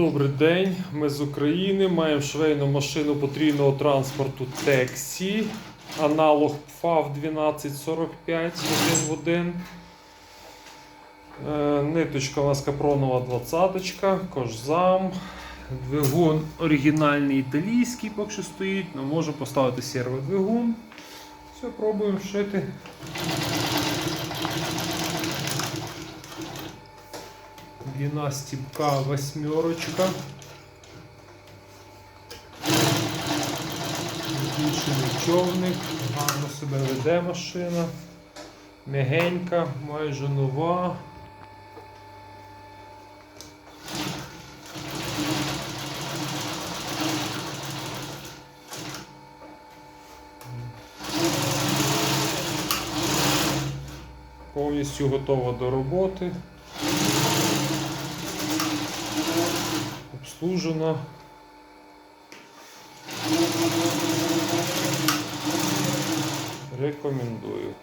Добрий день, ми з України. Маємо швейну машину потрійного транспорту Тексі. Аналог ПФАВ 1245 один в один. Е, Ниточка у нас капронова 20 кожзам. Двигун оригінальний італійський поки що стоїть, але можу поставити серводвигун. Все, пробуємо шити. Длина стіпка восьмерочка. Збільшений човник, гарно себе веде машина. Мягенька, майже нова. Повністю готова до роботи. Обслужена. Рекомендую.